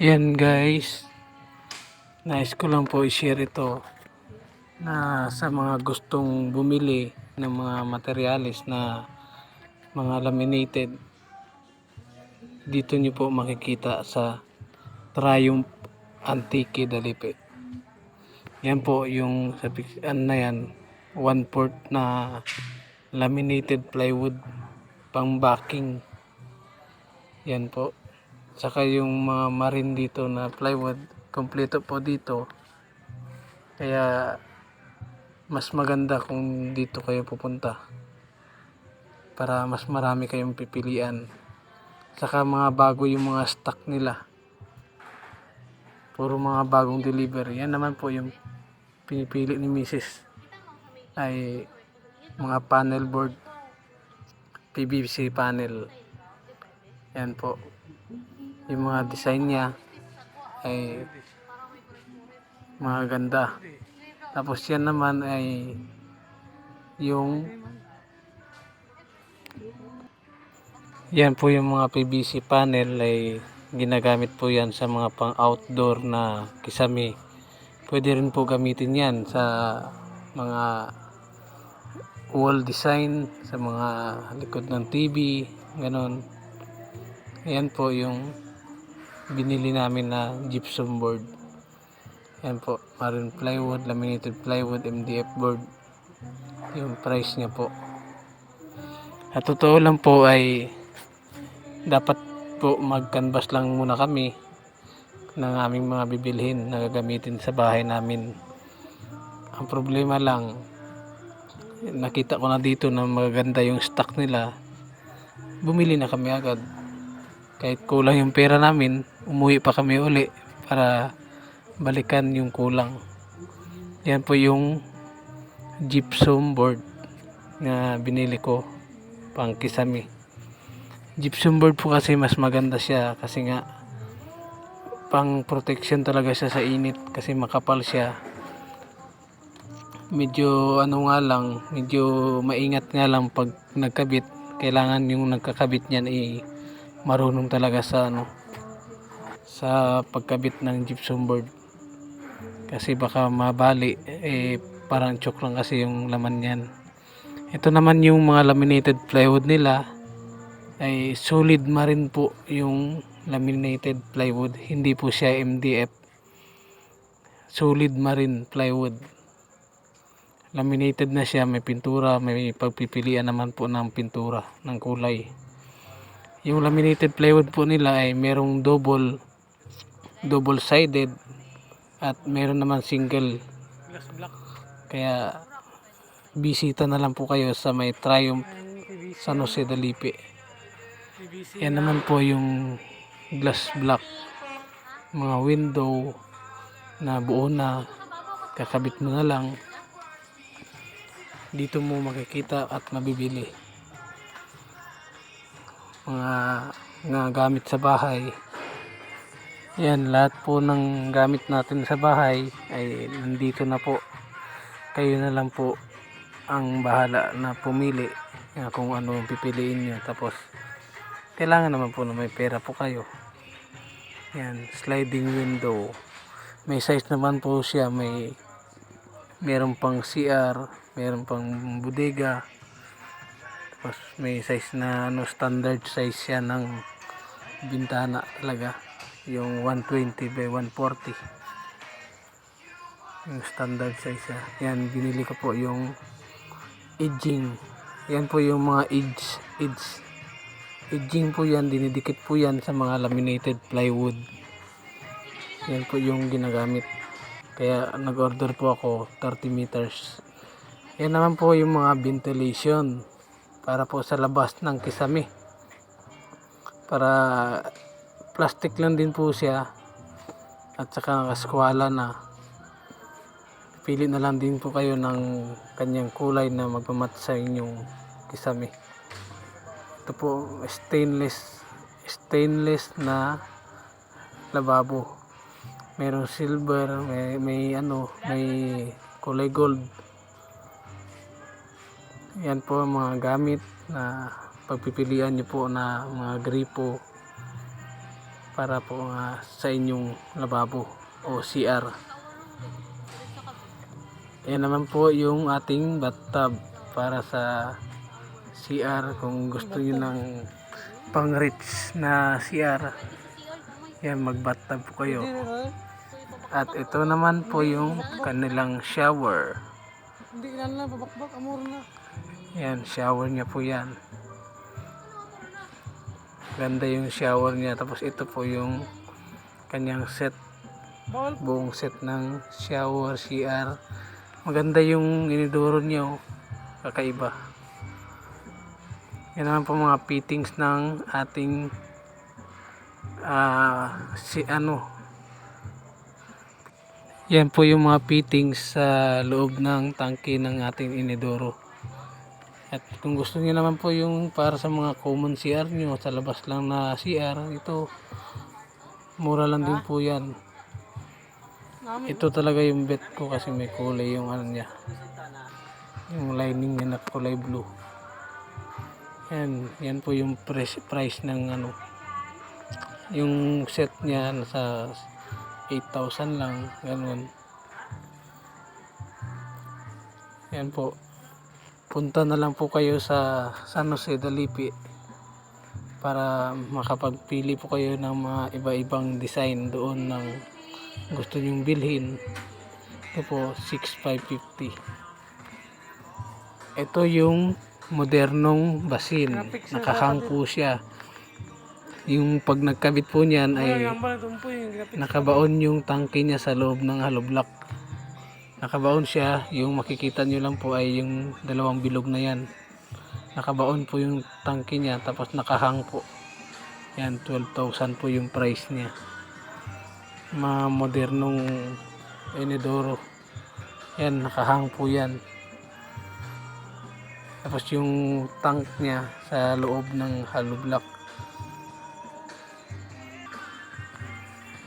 Yan guys. Nais ko lang po i-share ito na sa mga gustong bumili ng mga materialis na mga laminated dito nyo po makikita sa Triumph Antique Dalipe. Yan po yung sa ano na yan, one port na laminated plywood pang backing. Yan po. Saka yung mga marin dito na plywood, kompleto po dito. Kaya mas maganda kung dito kayo pupunta. Para mas marami kayong pipilian. Saka mga bago yung mga stock nila. Puro mga bagong delivery. Yan naman po yung pinipili ni Mrs. Ay mga panel board. PVC panel. Yan po. Yung mga design niya ay mga ganda. Tapos yan naman ay yung yan po yung mga PVC panel ay ginagamit po yan sa mga pang outdoor na kisame. Pwede rin po gamitin yan sa mga wall design, sa mga likod ng TV, ganon. Ayan po yung binili namin na gypsum board. Ayan po, maroon plywood, laminated plywood, MDF board. Yung price niya po. At totoo lang po ay dapat po mag-canvas lang muna kami ng aming mga bibilhin na gagamitin sa bahay namin. Ang problema lang, nakita ko na dito na magaganda yung stock nila. Bumili na kami agad kahit kulang yung pera namin, umuwi pa kami uli para balikan yung kulang. Yan po yung gypsum board na binili ko pang kisame. Gypsum board po kasi mas maganda siya kasi nga pang protection talaga siya sa init kasi makapal siya. Medyo ano nga lang, medyo maingat nga lang pag nagkabit. Kailangan yung nagkakabit niyan i marunong talaga sa ano sa pagkabit ng gypsum board. Kasi baka mabali eh parang chok lang kasi yung laman niyan. Ito naman yung mga laminated plywood nila. Ay solid ma rin po yung laminated plywood. Hindi po siya MDF solid ma rin plywood. Laminated na siya. May pintura. May pagpipilian naman po ng pintura ng kulay. Yung laminated plywood po nila ay merong double double sided at meron naman single. Kaya bisita na lang po kayo sa may Triumph San Jose Dalipe yan naman po yung glass block. Mga window na buo na. Kakabit mo na lang. Dito mo makikita at mabibili. Mga gamit sa bahay yan lahat po ng gamit natin sa bahay ay nandito na po. Kayo na lang po ang bahala na pumili ah, kung ano ang pipiliin nyo tapos kailangan naman po na may pera po kayo. Yan sliding window. May size naman po siya. May meron pang CR meron pang bodega. Tapos may size na ano standard size siya ng bintana talaga yung 120 by 140 yung standard size siya. Yan binili ko po yung edging. Yan po yung mga edge edge. Edging po yan dinidikit po yan sa mga laminated plywood. Yan po yung ginagamit. Kaya nag order po ako 30 meters. Yan naman po yung mga ventilation para po sa labas ng kisame. Para plastic lang din po siya. At saka nakaskwala na. Pili na lang din po kayo ng kanyang kulay na magpamat sa inyong kisame. Ito po stainless stainless na lababo. Merong silver may, may ano may kulay gold. Yan po mga gamit na pagpipilian nyo po na mga gripo para po nga sa inyong lababo o CR. Yan naman po yung ating bathtub para sa CR kung gusto niyo ng pang rich na CR. Yan mag bathtub po kayo. At ito naman po yung kanilang shower. Yan, shower niya po yan. Ganda yung shower niya. Tapos ito po yung kanyang set, buong set ng shower, CR. Maganda yung iniduro niya. oh. Kakaiba. Yan naman po mga fittings ng ating ah si ano yan po yung mga fittings sa loob ng tangke ng ating inidoro. At kung gusto niyo naman po yung para sa mga common CR nyo, sa labas lang na CR, ito, mura lang din po yan. Ito talaga yung bet ko kasi may kulay yung ano niya. Yung lining niya na kulay blue. Yan, yan po yung price, price ng ano. Yung set niya nasa 8,000 lang, ganun. Yan po. Punta na lang po kayo sa San Jose Dalipi para makapagpili po kayo ng mga iba-ibang design doon ng gusto nyong bilhin. Ito po, 6,550. Ito yung modernong basin. Nakahang po siya. Yung pag nagkabit po niyan Ay, ay nakabaon yung tangke niya sa loob ng hollow block. Nakabaon siya, yung makikita nyo lang po ay yung dalawang bilog na yan. Nakabaon po yung tangke niya, tapos nakahang po. Yan, 12,000 po yung price niya. Mga modernong inidoro. Yan, nakahang po yan. Tapos yung tank niya sa loob ng hollow block.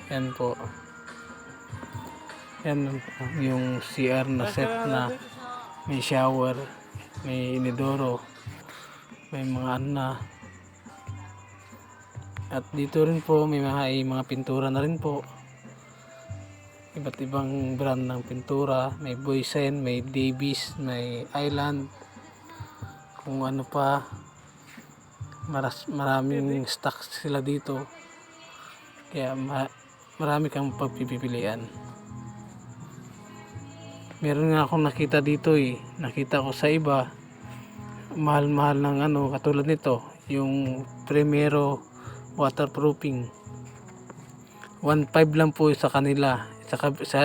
Yan po. Yan yung CR na set na may shower, may inidoro, may mga na. At dito rin po may mga, mga pintura na rin po. Iba't ibang brand ng pintura. May Boysen, may Davies, may Island. Kung ano pa. Maras, maraming stocks sila dito. Kaya ma- marami kang pagpipilian. Meron nga akong nakita dito eh. Nakita ko sa iba. Mahal-mahal ng ano, katulad nito. Yung Primero waterproofing. 1.5 lang po sa kanila. Sa, sa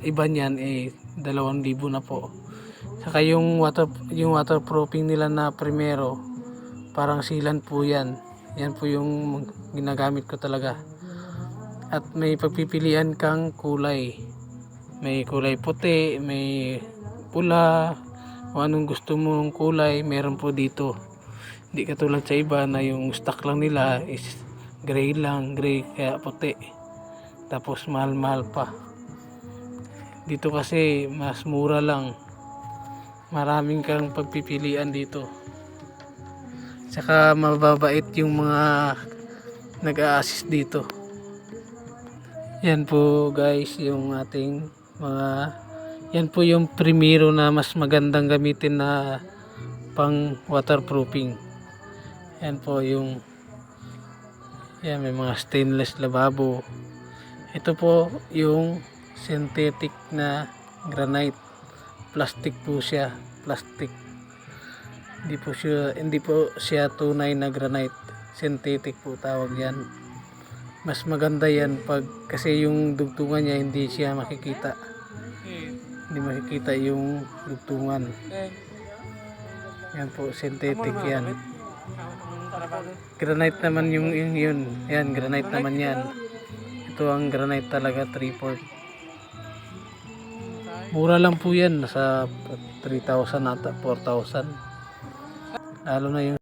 iba niyan eh 2,000 na po. Saka yung water yung waterproofing nila na Primero parang silan po yan. Yan po yung ginagamit ko talaga. At may pagpipilian kang kulay. May kulay puti, may pula, kung anong gusto mong kulay, meron po dito. Hindi katulad sa iba na yung stock lang nila is gray lang, gray kaya puti. Tapos mahal-mahal pa. Dito kasi mas mura lang. Maraming kang pagpipilian dito. Saka mababait yung mga nag-a-assist dito. Yan po guys yung ating mga yan po yung primero na mas magandang gamitin na pang waterproofing. Yan po yung yan may mga stainless lavabo. Ito po yung synthetic na granite. Plastic po siya, plastic. Hindi po siya hindi po siya tunay na granite. Synthetic po tawag 'yan mas maganda yan pag kasi yung dugtungan niya hindi siya makikita. Hindi makikita yung dugtungan. Yan po synthetic yan. Granite naman yung, yung yun. Yan granite naman yan. Ito ang granite talaga 3 mura lang po yan nasa 3,000 ata 4,000 lalo na yung